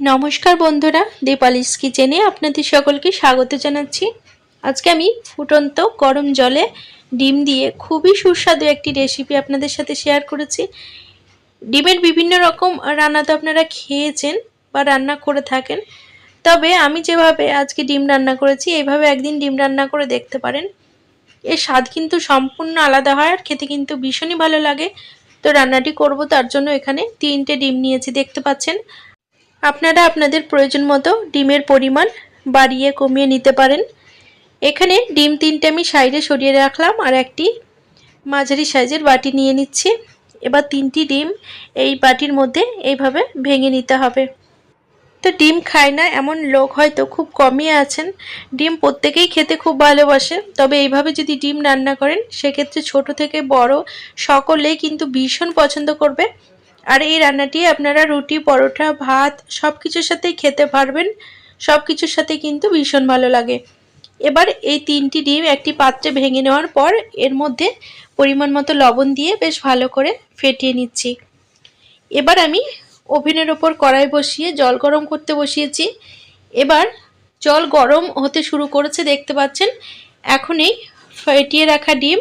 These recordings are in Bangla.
নমস্কার বন্ধুরা, দীপালিস কিচেনে আপনাদের সকলকে স্বাগত জানাচ্ছি। আজকে আমি ফুটন্ত গরম জলে ডিম দিয়ে খুবই সুস্বাদু একটি রেসিপি আপনাদের সাথে শেয়ার করেছি। ডিমের বিভিন্ন রকম রান্না তো আপনারা খেয়েছেন বা রান্না করে থাকেন। তবে আমি যেভাবে আজকে ডিম রান্না করেছি, এইভাবে একদিন ডিম রান্না করে দেখতে পারেন। এর স্বাদ কিন্তু সম্পূর্ণ আলাদা হয় আর খেতে কিন্তু ভীষণই ভালো লাগে। তো রান্নাটি করব তার জন্য এখানে তিনটে ডিম নিয়েছি, দেখতে পাচ্ছেন। আপনারা আপনাদের প্রয়োজন মতো ডিমের পরিমাণ বাড়িয়ে কমিয়ে নিতে পারেন। এখানে ডিম তিনটে আমি সাইডে সরিয়ে রাখলাম আর একটি মাঝারি সাইজের বাটি নিয়ে নিচ্ছি। এবার তিনটি ডিম এই বাটির মধ্যে এইভাবে ভেঙে নিতে হবে। তো ডিম খায় না, এমন লোক হয়তো খুব কমই আছেন। ডিম প্রত্যেকেই খেতে খুব ভালোবাসে, তবে এইভাবে যদি ডিম রান্না করেন, সেক্ষেত্রে ছোট থেকে বড় সকলেই কিন্তু ভীষণ পছন্দ করবে। আর এই রান্নাটি আপনারা রুটি, পরোটা, ভাত সব কিছুর সাথেই খেতে পারবেন। সব কিছুর সাথে কিন্তু ভীষণ ভালো লাগে। এবার এই তিনটি ডিম একটি পাত্রে ভেঙে নেওয়ার পর এর মধ্যে পরিমাণ মতো লবণ দিয়ে বেশ ভালো করে ফেটিয়ে নিচ্ছি। এবার আমি ওভেনের ওপর কড়াই বসিয়ে জল গরম করতে বসিয়েছি। এবার জল গরম হতে শুরু করেছে, দেখতে পাচ্ছেন। এখনই ফেটিয়ে রাখা ডিম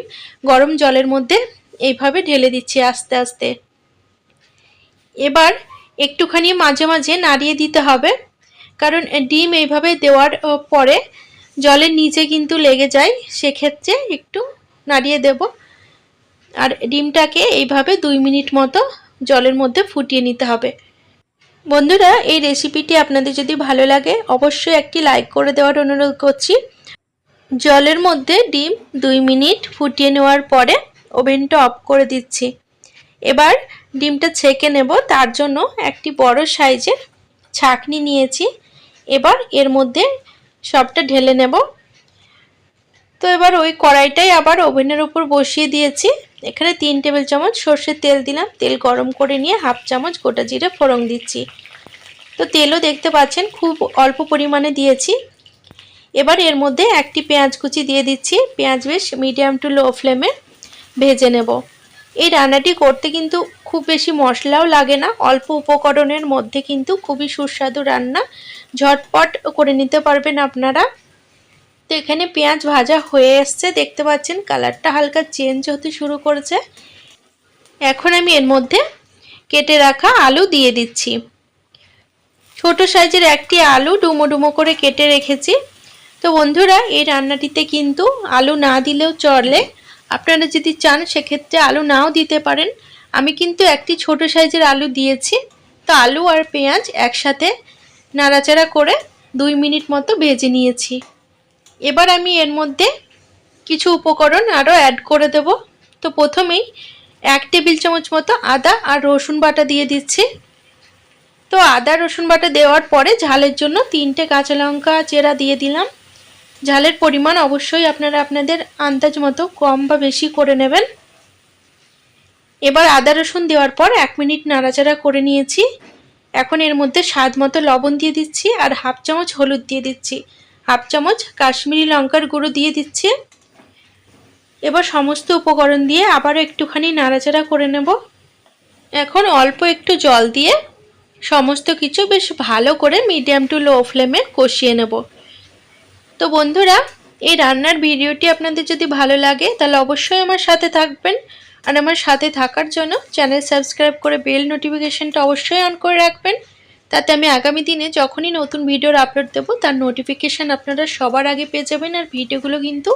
গরম জলের মধ্যে এইভাবে ঢেলে দিচ্ছি আস্তে আস্তে। এবার একটুখানি মাঝে মাঝে নাড়িয়ে দিতে হবে। কারণ ডিম এইভাবে দেওয়ার পরে জলের নিচে কিন্তু লেগে যায়, সেক্ষেত্রে একটু নাড়িয়ে দেব। আর ডিমটাকে এইভাবে দুই মিনিট মতো জলের মধ্যে ফুটিয়ে নিতে হবে। বন্ধুরা, এই রেসিপিটি আপনাদের যদি ভালো লাগে, অবশ্যই একটি লাইক করে দেওয়ার অনুরোধ করছি। জলের মধ্যে ডিম দুই মিনিট ফুটিয়ে নেওয়ার পরে ওভেনটা অফ করে দিচ্ছি। এবার ডিমটা ছেঁকে নেব, তার জন্য একটি বড় সাইজের ছাকনি নিয়েছি। এবার এর মধ্যে সবটা ঢেলে নেব। তো এবার ওই কড়াইটাই আবার ওভেনের উপর বসিয়ে দিয়েছি। এখানে তিন টেবিল চামচ সর্ষের তেল দিলাম। তেল গরম করে নিয়ে হাফ চামচ গোটা জিরে ফোড়ন দিচ্ছি। তো তেলও দেখতে পাচ্ছেন, খুব অল্প পরিমাণে দিয়েছি। এবার এর মধ্যে একটি পেঁয়াজ কুচি দিয়ে দিচ্ছি। পেঁয়াজ বেশ মিডিয়াম টু লো ফ্লেমে ভেজে নেব। এই রান্নাটি করতে কিন্তু খুব বেশি মশলাও লাগে না, অল্প উপকরণের মধ্যে কিন্তু খুবই সুস্বাদু রান্না। ঝটপট করে নিতে পারবেন আপনারা। তো এখানে পেঁয়াজ ভাজা হয়ে এসছে, দেখতে পাচ্ছেন কালারটা হালকা চেঞ্জ হতে শুরু করেছে। এখন আমি এর মধ্যে কেটে রাখা আলু দিয়ে দিচ্ছি। ছোট সাইজের একটি আলু ডুমো ডুমো করে কেটে রেখেছি। তো বন্ধুরা, এই রান্নাটিতে কিন্তু আলু না দিলেও চলে। আপনারা যদি চান, সেক্ষেত্রে আলু নাও দিতে পারেন। আমি কিন্তু একটি ছোট সাইজের আলু দিয়েছি। তো আলু আর পেঁয়াজ একসাথে নাড়াচাড়া করে দুই মিনিট মতো ভেজে নিয়েছি। এবার আমি এর মধ্যে কিছু উপকরণ আরও অ্যাড করে দেব। তো প্রথমেই এক টেবিল চামচ মতো আদা আর রসুন বাটা দিয়ে দিচ্ছি। তো আদা, রসুন বাটা দেওয়ার পরে ঝালের জন্য তিনটে কাঁচা লঙ্কা চেরা দিয়ে দিলাম। ঝালের পরিমাণ অবশ্যই আপনারা আপনাদের আন্দাজ মতো কম বা বেশি করে নেবেন। এবার আদা রসুন দেওয়ার পর এক মিনিট নাড়াচাড়া করে নিয়েছি। এখন এর মধ্যে স্বাদ মতো লবণ দিয়ে দিচ্ছি আর হাফ চামচ হলুদ দিয়ে দিচ্ছি। হাফ চামচ কাশ্মীরি লঙ্কার গুঁড়ো দিয়ে দিচ্ছি। এবার সমস্ত উপকরণ দিয়ে আবারও একটুখানি নাড়াচাড়া করে নেব। এখন অল্প একটু জল দিয়ে সমস্ত কিছু বেশ ভালো করে মিডিয়াম টু লো ফ্লেমে কষিয়ে নেব। তো বন্ধুরা, এই রান্নার ভিডিওটি আপনাদের যদি ভালো লাগে, তাহলে অবশ্যই আমার সাথে থাকবেন। আর আমার সাথে থাকার জন্য চ্যানেল সাবস্ক্রাইব করে বেল নোটিফিকেশানটা অবশ্যই অন করে রাখবেন। তাতে আমি আগামী দিনে যখনই নতুন ভিডিওর আপলোড দেবো, তার নোটিফিকেশান আপনারা সবার আগে পেয়ে যাবেন আর ভিডিওগুলো কিন্তু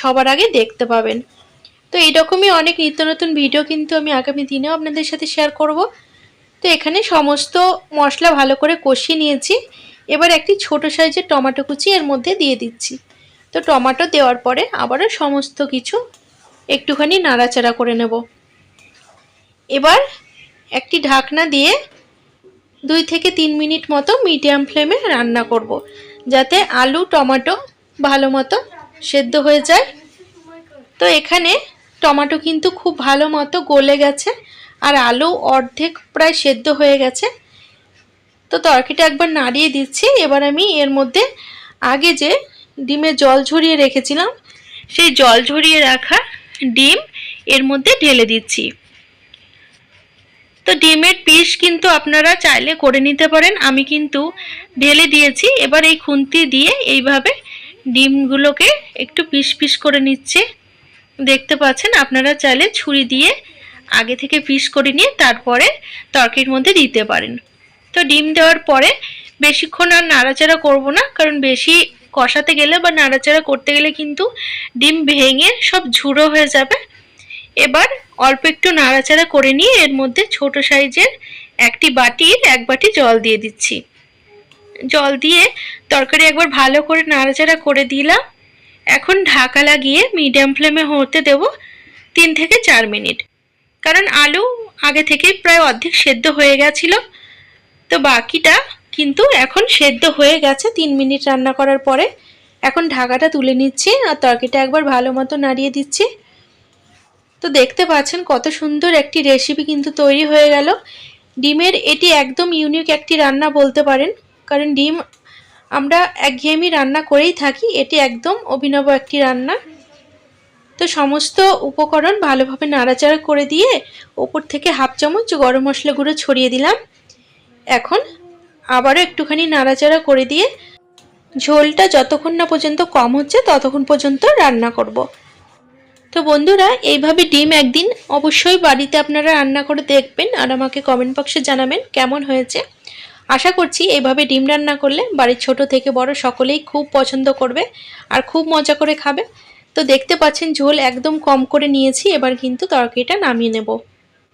সবার আগে দেখতে পাবেন। তো এইরকমই অনেক নিত্য নতুন ভিডিও কিন্তু আমি আগামী দিনেও আপনাদের সাথে শেয়ার করব। তো এখানে সমস্ত মশলা ভালো করে কষিয়ে নিয়েছি। এবার একটি ছোট সাইজের টমেটো কুচি এর মধ্যে দিয়ে দিচ্ছি। তো টমেটো দেওয়ার পরে আবারও সমস্ত কিছু একটুখানি নাড়াচাড়া করে নেব। এবার একটি ঢাকনা দিয়ে দুই থেকে তিন মিনিট মতো মিডিয়াম ফ্লেমে রান্না করব। যাতে আলু, টমেটো ভালো মতো সেদ্ধ হয়ে যায়। তো এখানে টমেটো কিন্তু খুব ভালো মতো গলে গেছে আর আলু অর্ধেক প্রায় সেদ্ধ হয়ে গেছে। তো তরকারিটা একবার নাড়িয়ে দিচ্ছি। এবার আমি এর মধ্যে আগে যে ডিমে জল ঝরিয়ে রেখেছিলাম, সেই জল ঝরিয়ে রাখা ডিম এর মধ্যে ঢেলে দিচ্ছি। তো ডিমের পিস কিন্তু আপনারা চাইলে করে নিতে পারেন। আমি কিন্তু ঢেলে দিয়েছি। এবার এই খুন্তি দিয়ে এইভাবে ডিমগুলোকে একটু পিস পিস করে নিচ্ছে। দেখতে পাচ্ছেন, আপনারা চাইলে ছুরি দিয়ে আগে থেকে পিস করে নিয়ে তারপরে তরকারির মধ্যে দিতে পারেন। তো ডিম দেওয়ার পরে বেশিক্ষণ আর নাড়াচাড়া করব না, কারণ বেশি কষাতে গেলে বা নাড়াচাড়া করতে গেলে কিন্তু ডিম ভেঙে সব ঝুড়ো হয়ে যাবে। এবার অল্প একটু নাড়াচাড়া করে নিয়ে এর মধ্যে ছোট সাইজের একটি বাটির এক বাটি জল দিয়ে দিচ্ছি। জল দিয়ে তরকারি একবার ভালো করে নাড়াচাড়া করে দিলাম। এখন ঢাকা লাগিয়ে মিডিয়াম ফ্লেমে হতে দেব তিন থেকে চার মিনিট। কারণ আলু আগে থেকেই প্রায় অর্ধেক সেদ্ধ হয়ে গেছিল। তো বাকিটা কিন্তু এখন সেদ্ধ হয়ে গেছে, তিন মিনিট রান্না করার পরে। এখন ঢাকাটা তুলে নিচ্ছি আর তরকারিটা একবার ভালো মতো নাড়িয়ে দিচ্ছি। তো দেখতে পাচ্ছেন কত সুন্দর একটি রেসিপি কিন্তু তৈরি হয়ে গেল। ডিমের এটি একদম ইউনিক একটি রান্না বলতে পারেন, কারণ ডিম আমরা একঘেয়েমি রান্না করেই থাকি, এটি একদম অভিনব একটি রান্না। তো সমস্ত উপকরণ ভালোভাবে নাড়াচাড়া করে দিয়ে ওপর থেকে হাফ চামচ গরম মশলা গুঁড়ো ছড়িয়ে দিলাম। এখন আবারও একটুখানি নাড়াচাড়া করে দিয়ে ঝোলটা যতক্ষণ না পর্যন্ত কম হচ্ছে ততক্ষণ পর্যন্ত রান্না করব। তো বন্ধুরা, এইভাবে ডিম একদিন অবশ্যই বাড়িতে আপনারা রান্না করে দেখবেন আর আমাকে কমেন্ট বক্সে জানাবেন কেমন হয়েছে। আশা করছি এইভাবে ডিম রান্না করলে বাড়ির ছোট থেকে বড় সকলেই খুব পছন্দ করবে আর খুব মজা করে খাবে। তো দেখতে পাচ্ছেন ঝোল একদম কম করে নিয়েছি, এবার কিন্তু তরকারিটা নামিয়ে নেব।